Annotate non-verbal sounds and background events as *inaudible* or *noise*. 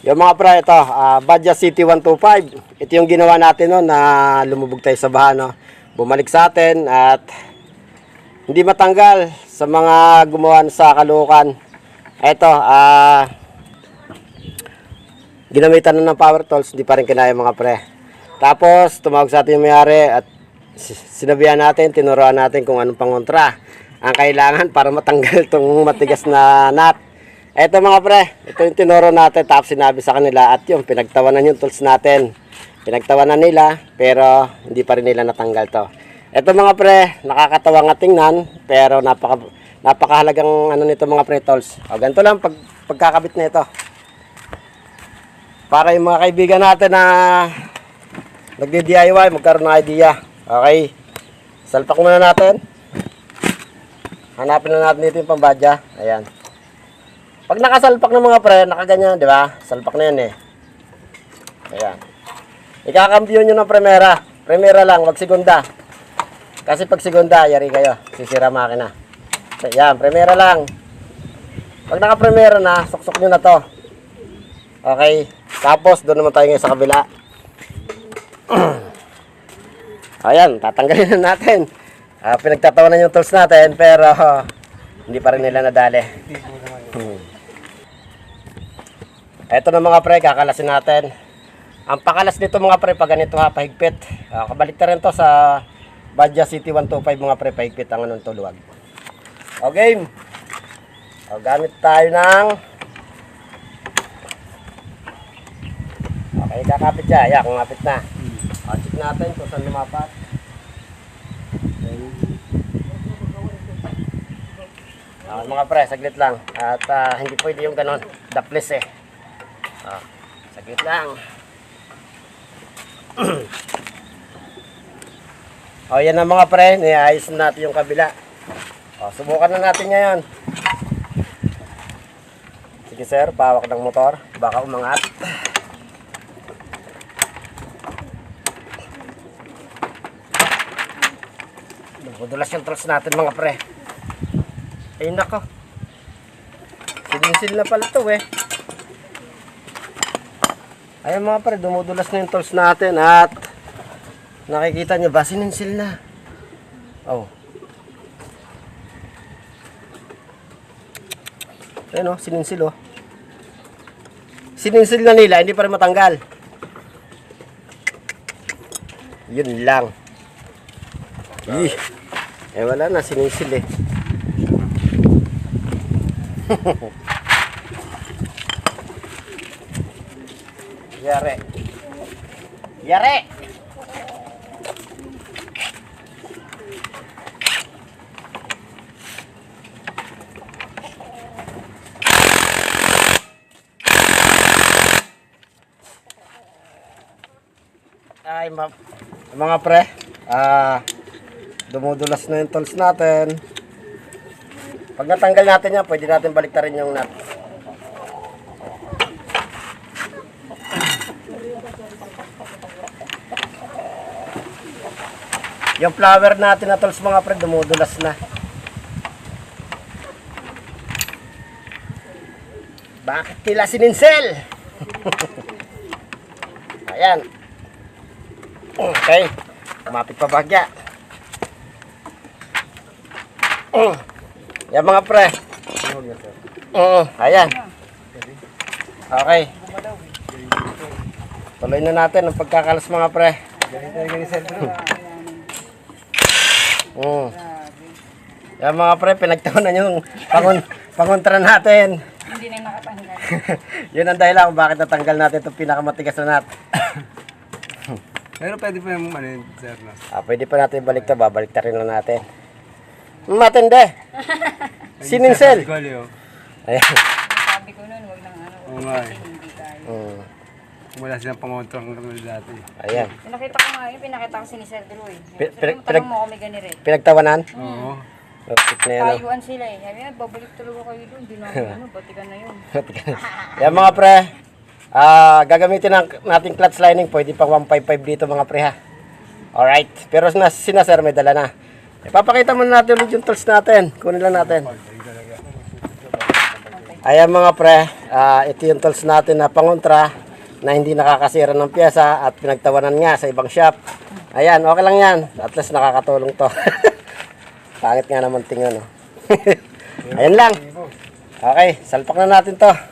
Yung mga pre, ito, ah, Badja City 125. Ito yung ginawa natin no, na lumubog tayo sa baha. No? Bumalik sa atin at hindi matanggal sa mga gumawa sa kalukan. Ito, ah, ginamitan na ng power tools, hindi pa rin kinaya mga pre. Tapos, tumawag sa atin yung mayari at si- sinabihan natin, tinuruan natin kung anong pangontra ang kailangan para matanggal itong matigas na nut. Eto mga pre, ito yung tinuro natin tapos sinabi sa kanila at yung pinagtawanan yung tools natin. Pinagtawanan nila pero hindi pa rin nila natanggal to. Ito mga pre, nakakatawa nga tingnan pero napaka napakahalagang ano nito mga pre tools. O ganito lang pag pagkakabit na ito. Para yung mga kaibigan natin na nagdi-DIY magkaroon ng idea. Okay. Salpak muna natin. Hanapin na natin dito yung pambadya. Ayan. Pag nakasalpak ng mga pre, nakaganyan, di ba? Salpak na yan eh. Ayan. Ikakampiyon nyo ng primera. Primera lang, wag segunda. Kasi pag segunda, yari kayo. Sisira makina. Ayan, primera lang. Pag naka-primera na, suksok nyo na to. Okay. Tapos, doon naman tayo ngayon sa kabila. *clears throat* Ayan, tatanggalin na natin. Ah, pinagtatawanan yung tools natin, pero *laughs* hindi pa rin nila nadali. Ito na mga pre, kakalasin natin. Ang pakalas nito mga pre, pag ganito ha, pahigpit. Ah, kabalik na rin to sa Badja City 125 mga pre, pahigpit ang anong tuluwag. Okay. O, gamit tayo ng... Okay, kakapit siya. Ayan, kumapit na. O, check natin kung saan lumapat. Ah, mga pre, saglit lang. At ah, hindi pwede yung ganon. Daples eh. Ah, saglit lang. o, *clears throat* yan na mga pre. Niayos na natin yung kabila. O, subukan na natin ngayon. Sige sir, pawak ng motor. Baka umangat. Dudulas yung trolls natin mga pre. Ay nako. Sininsil na pala to eh. Ayun mga pre, dumudulas na yung tools natin at nakikita nyo ba, sininsil na. Oh. Ayun oh, sininsil oh. Sininsil na nila, hindi pa rin matanggal. Yun lang. Eh wala na, sininsil eh. *laughs* Yare. Yare! Ay, mga pre, ah, dumudulas na yung tools natin. Pag natanggal natin yan, pwede natin baliktarin yung nut. Yung flower natin na tools mga pre, dumudulas na. Bakit tila sininsel? *laughs* Ayan. Okay. Kumapit pa bagya. Yan mga pre. Oo, ayan. Okay. Tuloy na natin ang pagkakalas mga pre. Oo. Yan mga pre, pinagtawanan yung pangon, pangontra natin. Hindi na nakatanggal. *laughs* Yun ang dahilan kung bakit natanggal natin itong pinakamatigas na nut. *coughs* Pero pwede pa yung ano yun, sir, no? Ah, pwede pa natin balik to, babalik rin lang natin. Matindi. *laughs* Sininsel. Ayan. Sabi ko noon, wag nang ano. Oo nga eh. Hindi tayo. Mm, Kung Wala silang pangontrang katulad dati. ayan. Pinakita ko nga yun, pinakita ko si ni Sir Drew eh. Sabi pinag- mo, tanong mo kami gani rin. Pinagtawanan? Oo. Lupit na yan. oh. Tayuan sila eh. Sabi nga, babalik talaga kayo doon. Hindi namin *laughs* ano, batikan na yun. Yan mga pre. Ah, gagamitin ng nating clutch lining, pwede pang 155 dito mga pre ha. Alright. Pero na, sina sir may dala na. Ipapakita muna natin ulit yung tools natin. Kunin lang natin. Ayan mga pre, ah, ito yung tools natin na pangontra na hindi nakakasira ng pyesa at pinagtawanan nga sa ibang shop. Ayan, okay lang yan. At least nakakatulong to. *laughs* Pangit nga naman tingnan. Oh. *laughs* Ayan lang. Okay, salpak na natin to.